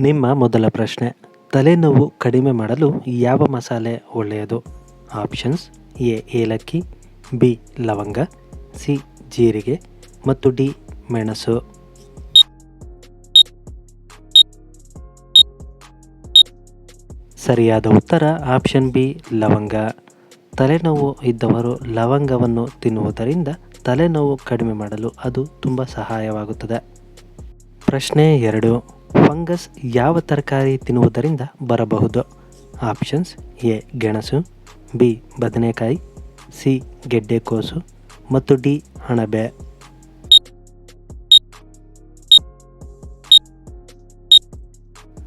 ನಿಮ್ಮ ಮೊದಲ ಪ್ರಶ್ನೆ. ತಲೆನೋವು ಕಡಿಮೆ ಮಾಡಲು ಯಾವ ಮಸಾಲೆ ಒಳ್ಳೆಯದು? ಆಪ್ಷನ್ಸ್ ಎ, ಏಲಕ್ಕಿ, ಬಿ, ಲವಂಗ, ಸಿ, ಜೀರಿಗೆ ಮತ್ತು ಡಿ, ಮೆಣಸು. ಸರಿಯಾದ ಉತ್ತರ ಆಪ್ಷನ್ ಬಿ, ಲವಂಗ. ತಲೆನೋವು ಇದ್ದವರು ಲವಂಗವನ್ನು ತಿನ್ನುವುದರಿಂದ ತಲೆನೋವು ಕಡಿಮೆ ಮಾಡಲು ಅದು ತುಂಬ ಸಹಾಯವಾಗುತ್ತದೆ. ಪ್ರಶ್ನೆ ಎರಡು. ಫಂಗಸ್ ಯಾವ ತರಕಾರಿ ತಿನ್ನುವುದರಿಂದ ಬರಬಹುದು? ಆಪ್ಷನ್ಸ್ ಎ, ಗೆಣಸು, ಬಿ, ಬದನೆಕಾಯಿ, ಸಿ, ಗೆಡ್ಡೆಕೋಸು ಮತ್ತು ಡಿ, ಅಣಬೆ.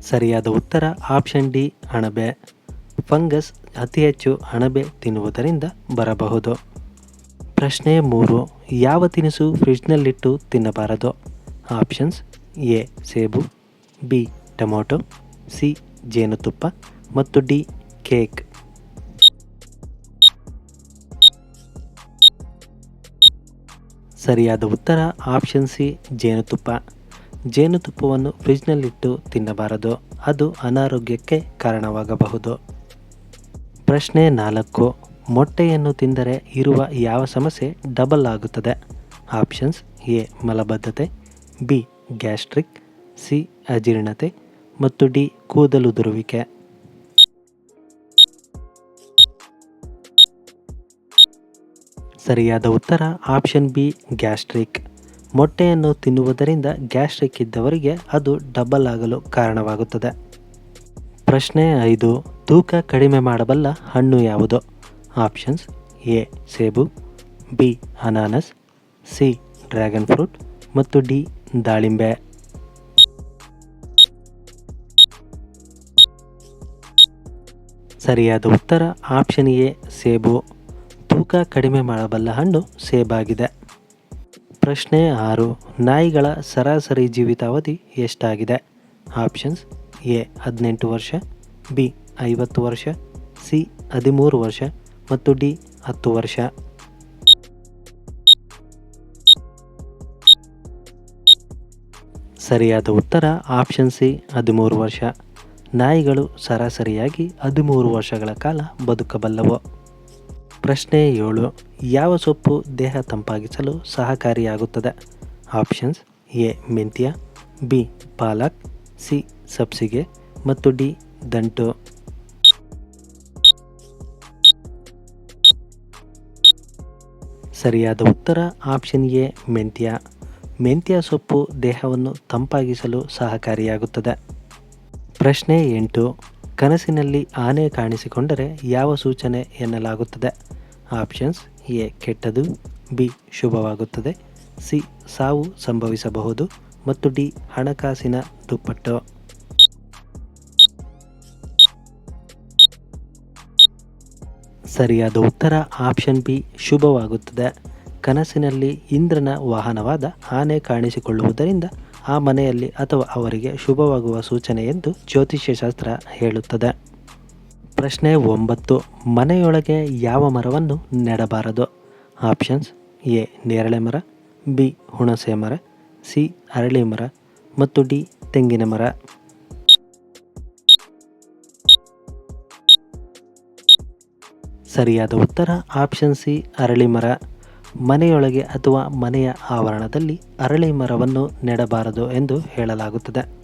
ಸರಿಯಾದ ಉತ್ತರ ಆಪ್ಷನ್ ಡಿ, ಅಣಬೆ. ಫಂಗಸ್ ಅತಿ ಹೆಚ್ಚು ಅಣಬೆ ತಿನ್ನುವುದರಿಂದ ಬರಬಹುದು. ಪ್ರಶ್ನೆ ಮೂರು, ಯಾವ ತಿನಿಸು ಫ್ರಿಡ್ಜ್ನಲ್ಲಿಟ್ಟು ತಿನ್ನಬಾರದು? ಆಪ್ಷನ್ಸ್ ಎ, ಸೇಬು ಬಿ, ಟೊಮೊಟೊ, ಸಿ, ಜೇನುತುಪ್ಪ ಮತ್ತು ಡಿ, ಕೇಕ್. ಸರಿಯಾದ ಉತ್ತರ, ಆಪ್ಷನ್ ಸಿ, ಜೇನುತುಪ್ಪ. ಜೇನುತುಪ್ಪವನ್ನು ಫ್ರಿಜ್ನಲ್ಲಿಟ್ಟು ತಿನ್ನಬಾರದು. ಅದು ಅನಾರೋಗ್ಯಕ್ಕೆ ಕಾರಣವಾಗಬಹುದು. ಪ್ರಶ್ನೆ ನಾಲ್ಕು, ಮೊಟ್ಟೆಯನ್ನು ತಿಂದರೆ ಇರುವ ಯಾವ ಸಮಸ್ಯೆ ಡಬಲ್ ಆಗುತ್ತದೆ? ಆಪ್ಷನ್ಸ್ ಎ, ಮಲಬದ್ಧತೆ, ಬಿ, ಗ್ಯಾಸ್ಟ್ರಿಕ್ ಸಿ ಅಜೀರ್ಣತೆ ಮತ್ತು ಡಿ ಕೂದಲುದುರುವಿಕೆ ಸರಿಯಾದ ಉತ್ತರ ಆಪ್ಷನ್ ಬಿ, ಗ್ಯಾಸ್ಟ್ರಿಕ್. ಮೊಟ್ಟೆಯನ್ನು ತಿನ್ನುವುದರಿಂದ ಗ್ಯಾಸ್ಟ್ರಿಕ್ ಇದ್ದವರಿಗೆ ಅದು ಡಬಲ್ ಆಗಲು ಕಾರಣವಾಗುತ್ತದೆ. ಪ್ರಶ್ನೆ ಐದು, ತೂಕ ಕಡಿಮೆ ಮಾಡಬಲ್ಲ ಹಣ್ಣು ಯಾವುದು? ಆಪ್ಷನ್ಸ್ ಎ, ಸೇಬು, ಬಿ, ಅನಾನಸ್, ಸಿ, ಡ್ರ್ಯಾಗನ್ ಫ್ರೂಟ್ ಮತ್ತು ಡಿ, ದಾಳಿಂಬೆ. ಸರಿಯಾದ ಉತ್ತರ ಆಪ್ಷನ್ ಎ, ಸೇಬು. ತೂಕ ಕಡಿಮೆ ಮಾಡಬಲ್ಲ ಹಣ್ಣು ಸೇಬಾಗಿದೆ. ಪ್ರಶ್ನೆ ಆರು, ನಾಯಿಗಳ ಸರಾಸರಿ ಜೀವಿತಾವಧಿ ಎಷ್ಟಾಗಿದೆ? ಆಪ್ಷನ್ಸ್ ಎ, ಹದಿನೆಂಟು ವರ್ಷ, ಬಿ, ಐವತ್ತು ವರ್ಷ, ಸಿ, ಹದಿಮೂರು ವರ್ಷ ಮತ್ತು ಡಿ, ಹತ್ತು ವರ್ಷ. ಸರಿಯಾದ ಉತ್ತರ ಆಪ್ಷನ್ ಸಿ, ಹದಿಮೂರು ವರ್ಷ. ನಾಯಿಗಳು ಸರಾಸರಿಯಾಗಿ ಹದಿಮೂರು ವರ್ಷಗಳ ಕಾಲ ಬದುಕಬಲ್ಲವು. ಪ್ರಶ್ನೆ ಏಳು, ಯಾವ ಸೊಪ್ಪು ದೇಹ ತಂಪಾಗಿಸಲು ಸಹಕಾರಿಯಾಗುತ್ತದೆ? ಆಪ್ಷನ್ಸ್ ಎ, ಮೆಂತ್ಯ, ಬಿ, ಪಾಲಕ್, ಸಿ, ಸಬ್ಸಿಗೆ ಮತ್ತು ಡಿ, ದಂಟು. ಸರಿಯಾದ ಉತ್ತರ ಆಪ್ಷನ್ ಎ, ಮೆಂತ್ಯ. ಮೆಂತ್ಯ ಸೊಪ್ಪು ದೇಹವನ್ನು ತಂಪಾಗಿಸಲು ಸಹಕಾರಿಯಾಗುತ್ತದೆ. ಪ್ರಶ್ನೆ ಎಂಟು. ಕನಸಿನಲ್ಲಿ ಆನೆ ಕಾಣಿಸಿಕೊಂಡರೆ ಯಾವ ಸೂಚನೆ ಎನ್ನಲಾಗುತ್ತದೆ? ಆಪ್ಷನ್ಸ್ ಎ, ಕೆಟ್ಟದು, ಬಿ, ಶುಭವಾಗುತ್ತದೆ, ಸಿ, ಸಾವು ಸಂಭವಿಸಬಹುದು, ಮತ್ತು ಡಿ, ಹಣಕಾಸಿನ ದುಪ್ಪಟ್ಟು. ಸರಿಯಾದ ಉತ್ತರ ಆಪ್ಷನ್ ಬಿ, ಶುಭವಾಗುತ್ತದೆ. ಕನಸಿನಲ್ಲಿ ಇಂದ್ರನ ವಾಹನವಾದ ಆನೆ ಕಾಣಿಸಿಕೊಳ್ಳುವುದರಿಂದ ಆ ಮನೆಯಲ್ಲಿ ಅಥವಾ ಅವರಿಗೆ ಶುಭವಾಗುವ ಸೂಚನೆ ಎಂದು ಜ್ಯೋತಿಷ್ಯಶಾಸ್ತ್ರ ಹೇಳುತ್ತದೆ. ಪ್ರಶ್ನೆ ಒಂಬತ್ತು. ಮನೆಯೊಳಗೆ ಯಾವ ಮರವನ್ನು ನೆಡಬಾರದು? Options A. ನೇರಳೆ ಮರ, ಬಿ. ಹುಣಸೆ ಮರ, ಸಿ. ಅರಳಿ ಮರ ಮತ್ತು ಡಿ. ತೆಂಗಿನ ಮರ. ಸರಿಯಾದ ಉತ್ತರ ಆಪ್ಷನ್ ಸಿ. ಅರಳಿ ಮರ. ಮನೆಯೊಳಗೆ ಅಥವಾ ಮನೆಯ ಆವರಣದಲ್ಲಿ ಅರಳಿ ಮರವನ್ನು ನೆಡಬಾರದು ಎಂದು ಹೇಳಲಾಗುತ್ತದೆ.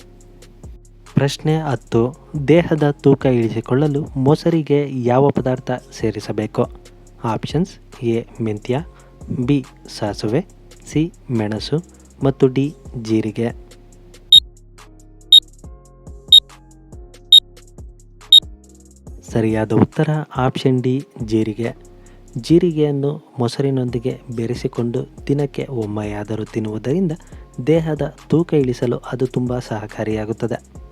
ಪ್ರಶ್ನೆ ಹತ್ತು, ದೇಹದ ತೂಕ ಇಳಿಸಿಕೊಳ್ಳಲು ಮೊಸರಿಗೆ ಯಾವ ಪದಾರ್ಥ ಸೇರಿಸಬೇಕು? ಆಪ್ಷನ್ಸ್ ಎ, ಮೆಂತ್ಯ, ಬಿ, ಸಾಸುವೆ, ಸಿ, ಮೆಣಸು ಮತ್ತು ಡಿ, ಜೀರಿಗೆ. ಸರಿಯಾದ ಉತ್ತರ ಆಪ್ಷನ್ ಡಿ, ಜೀರಿಗೆ. ಜೀರಿಗೆಯನ್ನು ಮೊಸರಿನೊಂದಿಗೆ ಬೆರೆಸಿಕೊಂಡು ದಿನಕ್ಕೆ ಒಮ್ಮೆಯಾದರೂ ತಿನ್ನುವುದರಿಂದ ದೇಹದ ತೂಕ ಇಳಿಸಲು ಅದು ತುಂಬ ಸಹಕಾರಿಯಾಗುತ್ತದೆ.